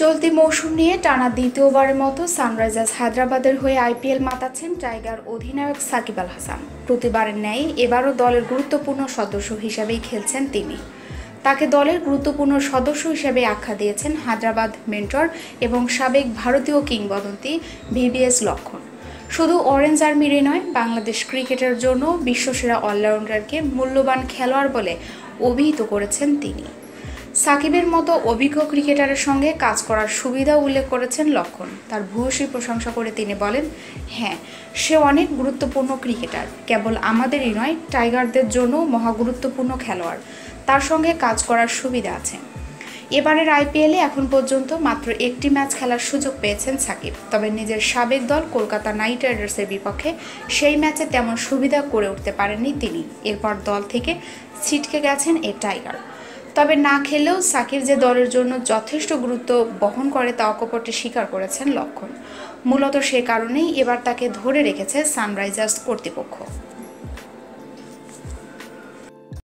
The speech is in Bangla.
চলতি মৌসুম নিয়ে টানা দ্বিতীয়বারের মতো সানরাইজার্স হায়দ্রাবাদের হয়ে আইপিএল মাতাচ্ছেন টাইগার অধিনায়ক সাকিব আল হাসান। প্রতিবারের ন্যায় এবারও দলের গুরুত্বপূর্ণ সদস্য হিসাবেই খেলছেন তিনি। তাকে দলের গুরুত্বপূর্ণ সদস্য হিসেবে আখ্যা দিয়েছেন হায়দ্রাবাদ মেন্টর এবং সাবেক ভারতীয় কিংবদন্তি ভিভিএস লক্ষণ। শুধু অরেঞ্জ আর্মিরই নয়, বাংলাদেশ ক্রিকেটের জন্য বিশ্বসেরা অলরাউন্ডারকে মূল্যবান খেলোয়াড় বলে অভিহিত করেছেন তিনি। সাকিবের মতো অভিজ্ঞ ক্রিকেটারের সঙ্গে কাজ করার সুবিধা উল্লেখ করেছেন লক্ষণ। তার ভূয়সী প্রশংসা করে তিনি বলেন হ্যাঁ সে অনেক গুরুত্বপূর্ণ ক্রিকেটার। কেবল আমাদেরই নয়, টাইগারদের জন্য মহা গুরুত্বপূর্ণ খেলোয়াড়। তার সঙ্গে কাজ করার সুবিধা আছে। এবারের আইপিএলে এখন পর্যন্ত মাত্র একটি ম্যাচ খেলার সুযোগ পেয়েছেন সাকিব। তবে নিজের সাবেক দল কলকাতা নাইট রাইডার্সের বিপক্ষে সেই ম্যাচে তেমন সুবিধা করে উঠতে পারেননি তিনি। এরপর দল থেকে ছিটকে গেছেন এ টাইগার। তবে না খেলেও সাকিব যে দলের জন্য যথেষ্ট গুরুত্ব বহন করে তা অকপটে স্বীকার করেছেন লক্ষণ। মূলত সে কারণেই এবার তাকে ধরে রেখেছে সানরাইজার্স কর্তৃপক্ষ।